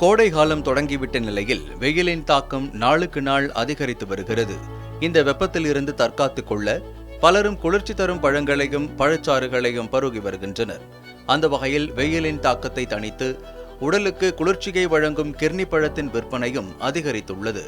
கோடை காலம் தொடங்கிவிட்ட நிலையில் வெயிலின் தாக்கம் நாளுக்கு நாள் அதிகரித்து வருகிறது. இந்த வெப்பத்திலிருந்து தற்காத்துக் கொள்ள பலரும் குளிர்ச்சி தரும் பழங்களையும் பழச்சாறுகளையும் பருகி வருகின்றனர். அந்த வகையில் வெயிலின் தாக்கத்தை தணித்து உடலுக்கு குளிர்ச்சியை வழங்கும் கிர்னி பழத்தின் விற்பனையும் அதிகரித்துள்ளது.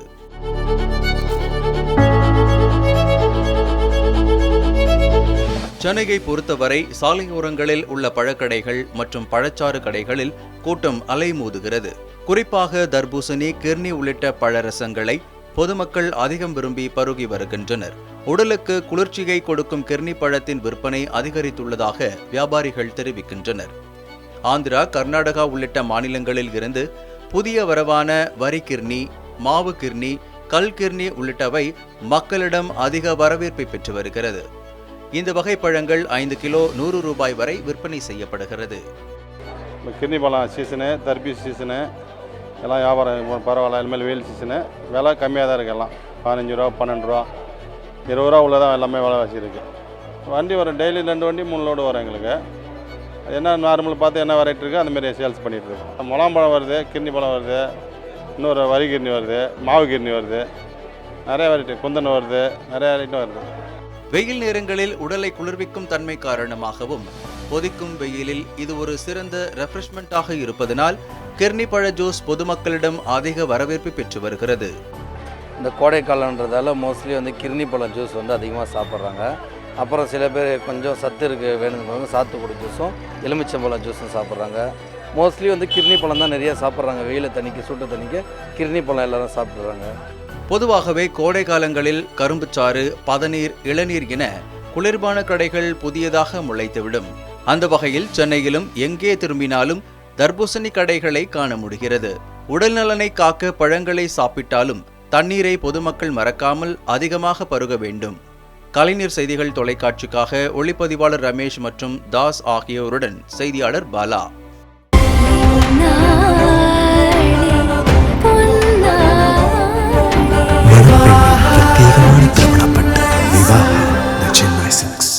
சென்னையை பொறுத்தவரை சாலையோரங்களில் உள்ள பழக்கடைகள் மற்றும் பழச்சாறு கடைகளில் கூட்டம் அலைமோதுகிறது குறிப்பாக தர்பூசணி கிர்னி உள்ளிட்ட பழரசங்களை பொதுமக்கள் அதிகம் விரும்பி பருகி வருகின்றனர். உடலுக்கு குளிர்ச்சியை கொடுக்கும் கிர்னி பழத்தின் விற்பனை அதிகரித்துள்ளதாக வியாபாரிகள் தெரிவிக்கின்றனர். ஆந்திரா கர்நாடகா உள்ளிட்ட மாநிலங்களில் இருந்து புதிய வரவான வரி கிர்னி மாவு கிர்னி கல் கிர்னி உள்ளிட்டவை மக்களிடம் அதிக வரவேற்பை பெற்று வருகிறது. இந்த வகை பழங்கள் ஐந்து கிலோ நூறு ரூபாய் வரை விற்பனை செய்யப்படுகிறது. இப்போ பழம் சீசனு தர்பீஸ் சீசனு எல்லாம் வியாபாரம் பரவாயில்ல இனிமேல் வெயில் சீசனு விலை கம்மியாக தான் இருக்குது எல்லாம். பதினஞ்சு ரூபா பன்னெண்டு ரூபா இருபது ரூபா உள்ள தான் எல்லாமே விலைவாசி இருக்குது வண்டி வரும் டெய்லி ரெண்டு வண்டி மூணு லோடு வரும் எங்களுக்கு. அது என்ன நார்மல் பார்த்து என்ன வெரைட்டி இருக்கோ அந்தமாரி சேல்ஸ் பண்ணிட்டு இருக்கோம். முலாம்பழம் வருது கிட்னி பழம் வருது இன்னொரு வரி கிர்னி வருது மாவு கிட்னி வருது. நிறைய வெரைட்டி குந்தன் வருது நிறைய வெரைட்டி வருது. வெயில் நேரங்களில் உடலை குளிர்விக்கும் தன்மை காரணமாகவும் கொதிக்கும் வெயிலில் இது ஒரு சிறந்த ரெஃப்ரெஷ்மெண்ட்டாக இருப்பதனால் கிர்னி பழ ஜூஸ் பொதுமக்களிடம் அதிக வரவேற்பு பெற்று வருகிறது. இந்த கோடை காலன்றதால மோஸ்ட்லி வந்து கிர்னி பழம் ஜூஸ் வந்து அதிகமாக சாப்பிட்றாங்க. அப்புறம் சில பேர் கொஞ்சம் சத்து இருக்கு வேணுங்கிறவங்க சாத்துக்குடி ஜூஸும் எலுமிச்சம்பழம் ஜூஸும் சாப்பிட்றாங்க. மோஸ்ட்லி வந்து கிர்னி பழம் தான் நிறைய சாப்பிட்றாங்க வெயில தண்ணிக்கு சுட்டு தண்ணிக்கு கிர்னி பழம் எல்லாரும் சாப்பிட்றாங்க. பொதுவாகவே கோடை காலங்களில் கரும்புச்சாறு பதநீர் இளநீர் என குளிர்பான கடைகள் புதியதாக முளைத்துவிடும். அந்த வகையில் சென்னையிலும் எங்கே திரும்பினாலும் தர்பூசணி கடைகளை காண முடிகிறது. உடல் நலனை காக்க பழங்களை சாப்பிட்டாலும் தண்ணீரை பொதுமக்கள் மறக்காமல் அதிகமாக பருக வேண்டும். கலைஞர் செய்திகள் தொலைக்காட்சிக்காக ஒளிப்பதிவாளர் ரமேஷ் மற்றும் தாஸ் ஆகியோருடன் செய்தியாளர் Bala. Savannah, the Chennai Silks.